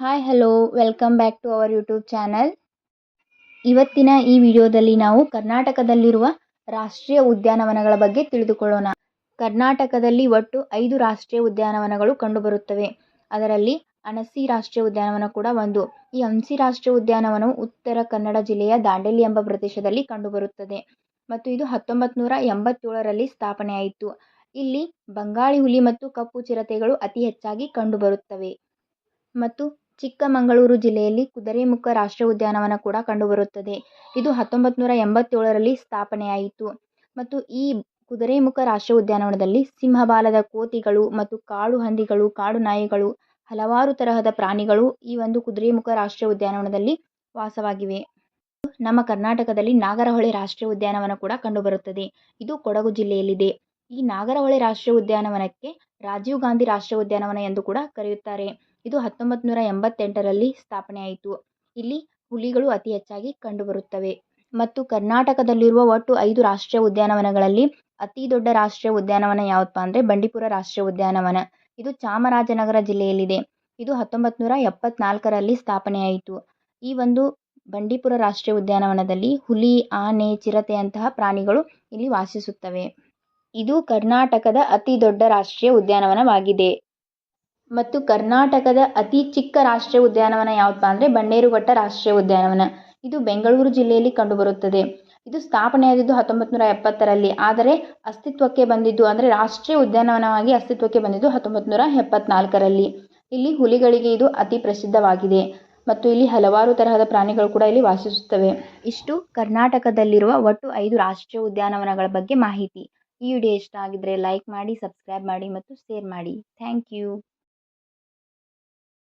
Hi hello welcome back to our YouTube channel ಇವತ್ತಿನ ಈ ವಿಡಿಯೋದಲ್ಲಿ ನಾವು ಕರ್ನಾಟಕದಲ್ಲಿರುವ ರಾಷ್ಟ್ರೀಯ ಉದ್ಯಾನವನಗಳ ಬಗ್ಗೆ ತಿಳಿದುಕೊಳ್ಳೋಣ. ಕರ್ನಾಟಕದಲ್ಲಿ ಒಟ್ಟು ಐದು ರಾಷ್ಟ್ರೀಯ ಉದ್ಯಾನವನಗಳು ಕಂಡುಬರುತ್ತವೆ. ಅದರಲ್ಲಿ ಅಣಸಿ ರಾಷ್ಟ್ರೀಯ ಉದ್ಯಾನವನ ಕೂಡ ಒಂದು. ಈ ಅಣಸಿ ರಾಷ್ಟ್ರೀಯ ಉದ್ಯಾನವನವು ಉತ್ತರ ಕನ್ನಡ ಜಿಲ್ಲೆಯ ದಾಂಡೇಲಿ ಎಂಬ ಪ್ರದೇಶದಲ್ಲಿ ಕಂಡುಬರುತ್ತದೆ. ಮತ್ತು ಇದು ಹತ್ತೊಂಬತ್ತು ನೂರ ಎಂಬತ್ತೇಳರಲ್ಲಿ ಸ್ಥಾಪನೆಯಾಯಿತು. ಇಲ್ಲಿ ಬಂಗಾಳಿ ಹುಲಿ ಮತ್ತು ಕಪ್ಪು ಚಿರತೆಗಳು ಅತಿ ಹೆಚ್ಚಾಗಿ ಕಂಡುಬರುತ್ತವೆ. ಮತ್ತು ಚಿಕ್ಕಮಗಳೂರು ಜಿಲ್ಲೆಯಲ್ಲಿ ಕುದುರೆಮುಖ ರಾಷ್ಟ್ರೀಯ ಉದ್ಯಾನವನ ಕೂಡ ಕಂಡುಬರುತ್ತದೆ. ಇದು ಹತ್ತೊಂಬತ್ತು ನೂರ ಎಂಬತ್ತೇಳರಲ್ಲಿ ಸ್ಥಾಪನೆಯಾಯಿತು. ಮತ್ತು ಈ ಕುದುರೆಮುಖ ರಾಷ್ಟ್ರೀಯ ಉದ್ಯಾನವನದಲ್ಲಿ ಸಿಂಹಬಾಲದ ಕೋತಿಗಳು ಮತ್ತು ಕಾಡು ಹಂದಿಗಳು, ಕಾಡು ನಾಯಿಗಳು, ಹಲವಾರು ತರಹದ ಪ್ರಾಣಿಗಳು ಈ ಒಂದು ಕುದುರೆಮುಖ ರಾಷ್ಟ್ರೀಯ ಉದ್ಯಾನವನದಲ್ಲಿ ವಾಸವಾಗಿವೆ. ನಮ್ಮ ಕರ್ನಾಟಕದಲ್ಲಿ ನಾಗರಹೊಳೆ ರಾಷ್ಟ್ರೀಯ ಉದ್ಯಾನವನ ಕೂಡ ಕಂಡುಬರುತ್ತದೆ. ಇದು ಕೊಡಗು ಜಿಲ್ಲೆಯಲ್ಲಿದೆ. ಈ ನಾಗರಹೊಳೆ ರಾಷ್ಟ್ರೀಯ ಉದ್ಯಾನವನಕ್ಕೆ ರಾಜೀವ್ ಗಾಂಧಿ ರಾಷ್ಟ್ರೀಯ ಉದ್ಯಾನವನ ಎಂದು ಕೂಡ ಕರೆಯುತ್ತಾರೆ. ಇದು ಹತ್ತೊಂಬತ್ತು ನೂರ ಎಂಬತ್ತೆಂಟರಲ್ಲಿ ಸ್ಥಾಪನೆಯಾಯಿತು. ಇಲ್ಲಿ ಹುಲಿಗಳು ಅತಿ ಹೆಚ್ಚಾಗಿ ಕಂಡುಬರುತ್ತವೆ. ಮತ್ತು ಕರ್ನಾಟಕದಲ್ಲಿರುವ ಒಟ್ಟು ಐದು ರಾಷ್ಟ್ರೀಯ ಉದ್ಯಾನವನಗಳಲ್ಲಿ ಅತಿ ದೊಡ್ಡ ರಾಷ್ಟ್ರೀಯ ಉದ್ಯಾನವನ ಯಾವುದಪ್ಪ ಅಂದರೆ ಬಂಡೀಪುರ ರಾಷ್ಟ್ರೀಯ ಉದ್ಯಾನವನ. ಇದು ಚಾಮರಾಜನಗರ ಜಿಲ್ಲೆಯಲ್ಲಿದೆ. ಇದು ಹತ್ತೊಂಬತ್ತು ನೂರ ಎಪ್ಪತ್ನಾಲ್ಕರಲ್ಲಿ ಸ್ಥಾಪನೆಯಾಯಿತು. ಈ ಒಂದು ಬಂಡೀಪುರ ರಾಷ್ಟ್ರೀಯ ಉದ್ಯಾನವನದಲ್ಲಿ ಹುಲಿ, ಆನೆ ಚಿರತೆಯಂತಹ ಪ್ರಾಣಿಗಳು ಇಲ್ಲಿ ವಾಸಿಸುತ್ತವೆ. ಇದು ಕರ್ನಾಟಕದ ಅತಿ ದೊಡ್ಡ ರಾಷ್ಟ್ರೀಯ ಉದ್ಯಾನವನವಾಗಿದೆ. ಮತ್ತು ಕರ್ನಾಟಕದ ಅತಿ ಚಿಕ್ಕ ರಾಷ್ಟ್ರೀಯ ಉದ್ಯಾನವನ ಯಾವುದಪ್ಪ ಅಂದರೆ ಬಂಡೇರುಘಟ್ಟ ರಾಷ್ಟ್ರೀಯ ಉದ್ಯಾನವನ. ಇದು ಬೆಂಗಳೂರು ಜಿಲ್ಲೆಯಲ್ಲಿ ಕಂಡುಬರುತ್ತದೆ. ಇದು ಸ್ಥಾಪನೆಯಾಗಿದ್ದು ಹತ್ತೊಂಬತ್ತು ನೂರ ಎಪ್ಪತ್ತರಲ್ಲಿ. ಆದರೆ ಅಸ್ತಿತ್ವಕ್ಕೆ ಬಂದಿದ್ದು ಅಂದರೆ ರಾಷ್ಟ್ರೀಯ ಉದ್ಯಾನವನವಾಗಿ ಅಸ್ತಿತ್ವಕ್ಕೆ ಬಂದಿದ್ದು ಹತ್ತೊಂಬತ್ತು ನೂರ ಎಪ್ಪತ್ನಾಲ್ಕರಲ್ಲಿ. ಇಲ್ಲಿ ಹುಲಿಗಳಿಗೆ ಇದು ಅತಿ ಪ್ರಸಿದ್ಧವಾಗಿದೆ. ಮತ್ತು ಇಲ್ಲಿ ಹಲವಾರು ತರಹದ ಪ್ರಾಣಿಗಳು ಕೂಡ ಇಲ್ಲಿ ವಾಸಿಸುತ್ತವೆ. ಇಷ್ಟು ಕರ್ನಾಟಕದಲ್ಲಿರುವ ಒಟ್ಟು ಐದು ರಾಷ್ಟ್ರೀಯ ಉದ್ಯಾನವನಗಳ ಬಗ್ಗೆ ಮಾಹಿತಿ. ಈ ವಿಡಿಯೋ ಇಷ್ಟ ಆಗಿದ್ರೆ ಲೈಕ್ ಮಾಡಿ, ಸಬ್ಸ್ಕ್ರೈಬ್ ಮಾಡಿ ಮತ್ತು ಶೇರ್ ಮಾಡಿ. Thank you.